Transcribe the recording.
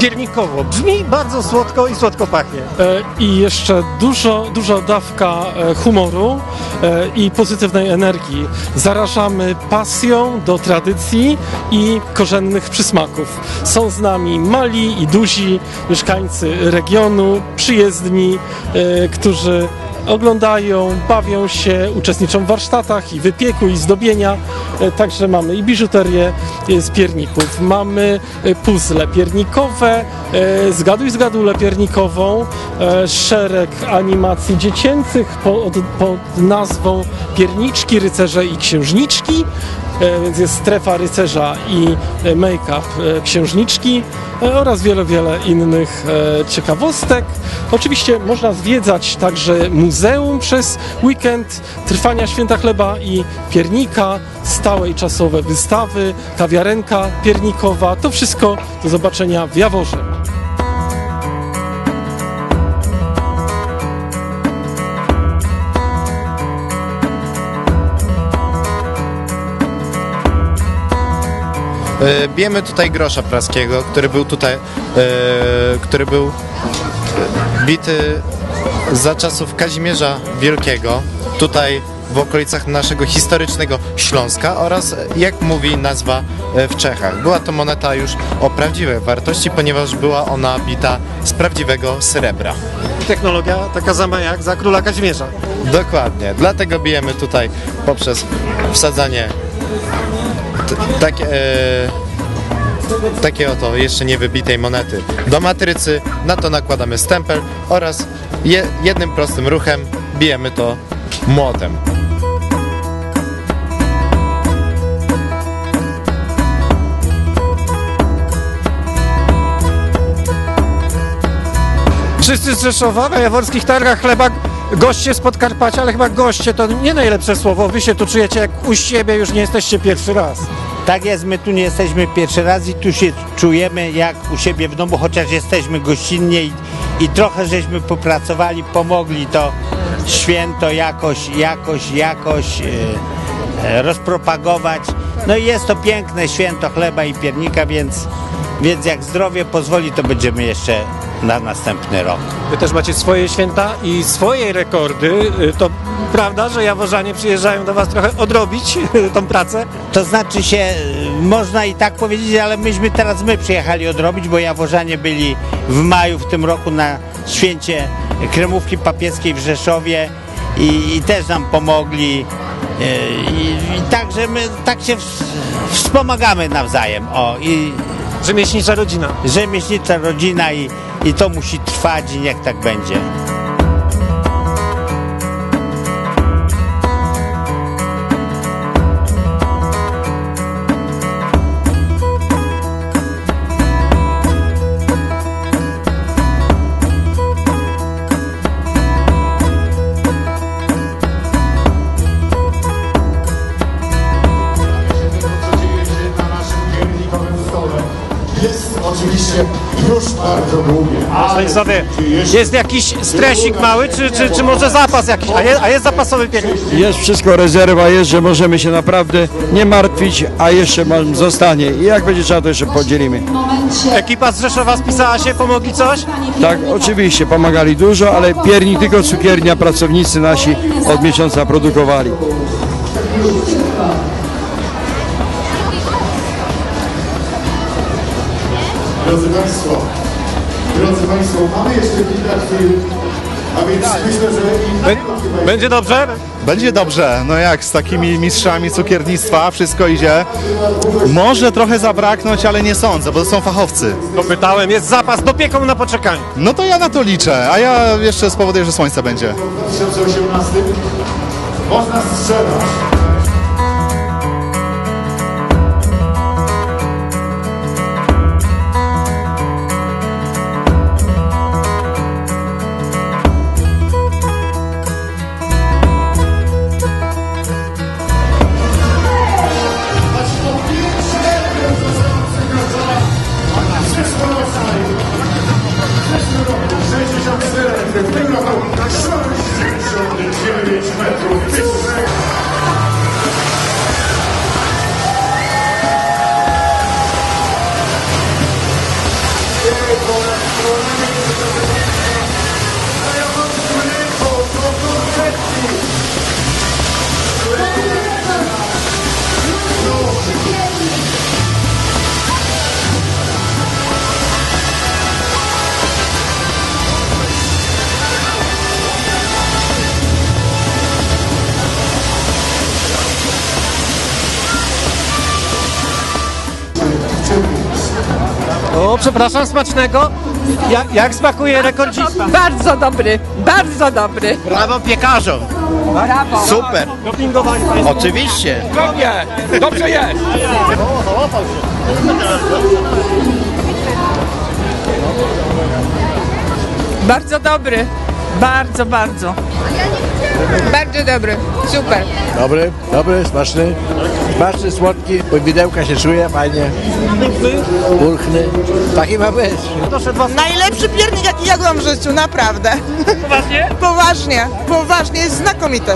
piernikowo. Brzmi bardzo słodko i słodko pachnie. E, I jeszcze dużo, duża dawka e, humoru e, i pozytywnej energii. Zarażamy pasją do tradycji i korzennych przysmaków. Są z nami mali i duzi mieszkańcy regionu, przyjezdni, którzy oglądają, bawią się, uczestniczą w warsztatach i wypieku i zdobienia. E, Także mamy i biżuterię e, z pierników, mamy e, puzzle piernikowe, zgaduj zgadulę piernikową, szereg animacji dziecięcych pod, pod nazwą Pierniczki, Rycerze i Księżniczki. E, Więc jest strefa rycerza i e, make-up e, księżniczki oraz wiele, wiele innych ciekawostek. Oczywiście można zwiedzać także muzeum przez weekend trwania Święta Chleba i Piernika, stałe i czasowe wystawy, kawiarenka piernikowa. To wszystko do zobaczenia w Jaworze. Bijemy tutaj grosza praskiego, który był tutaj, e, który był bity za czasów Kazimierza Wielkiego, tutaj w okolicach naszego historycznego Śląska oraz, jak mówi nazwa, e, w Czechach. Była to moneta już o prawdziwej wartości, ponieważ była ona bita z prawdziwego srebra. Technologia taka sama jak za króla Kazimierza. Dokładnie, dlatego bijemy tutaj poprzez wsadzanie t- takie, e, takiej oto jeszcze niewybitej monety do matrycy, na to nakładamy stempel oraz je, jednym prostym ruchem bijemy to młotem. Wszyscy z Rzeszowa na jaworskich targach chleba goście z Podkarpacia, ale chyba goście to nie najlepsze słowo. Wy się tu czujecie jak u siebie, już nie jesteście pierwszy raz. Tak jest, my tu nie jesteśmy pierwszy raz i tu się czujemy jak u siebie w domu, chociaż jesteśmy gościnnie i, i trochę żeśmy popracowali, pomogli to święto jakoś, jakoś, jakoś e, e, rozpropagować. No i jest to piękne święto chleba i piernika, więc, więc jak zdrowie pozwoli, to będziemy jeszcze na następny rok. Wy też macie swoje święta i swoje rekordy. Y, To prawda, że jaworzanie przyjeżdżają do was trochę odrobić tą pracę? To znaczy się, y, można i tak powiedzieć, ale myśmy teraz my przyjechali odrobić, bo Jaworzanie byli w maju w tym roku na święcie kremówki papieskiej w Rzeszowie i, i też nam pomogli. y, I, I także my tak się w, wspomagamy nawzajem. O, i Rzemieślnicza rodzina. rzemieślnicza rodzina i, i to musi trwać i niech tak będzie. Oczywiście już bardzo długie, ale jeszcze jest jakiś stresik mały, czy, czy, czy może zapas jakiś? A jest, a jest zapasowy piernik? Jest wszystko, rezerwa jest, że możemy się naprawdę nie martwić, a jeszcze mam- zostanie. I jak będzie trzeba, to jeszcze podzielimy. Ekipa z Rzeszowa spisała się, pomogli coś? Tak, oczywiście, pomagali dużo, ale piernik tylko cukiernia, pracownicy nasi od miesiąca produkowali. Drodzy Państwo, drodzy Państwo, mamy jeszcze kilka chwil, a więc myślę, że i Będzie dobrze? Będzie dobrze, no jak z takimi mistrzami cukiernictwa wszystko idzie. Może trochę zabraknąć, ale nie sądzę, bo to są fachowcy. Dopytałem, jest zapas, dopieką na poczekaniu. No to ja na to liczę, a ja jeszcze spowoduję, że słońce będzie. 2018 można strzelać. O, przepraszam, smacznego. Ja, jak smakuje rekordzista? Bardzo dobry, bardzo dobry. Brawo piekarzom! Brawo. Super! Dopingowani Państwo. Oczywiście! Dobrze jest! Bardzo dobry, bardzo, bardzo. Bardzo dobry, super. Dobry, dobry, smaczny. Smaczny, słodki, bo widełka się czuje fajnie. Pulchny. Taki ma być. Najlepszy piernik, jaki jadłam w życiu, naprawdę. Poważnie? Poważnie, poważnie, jest znakomity.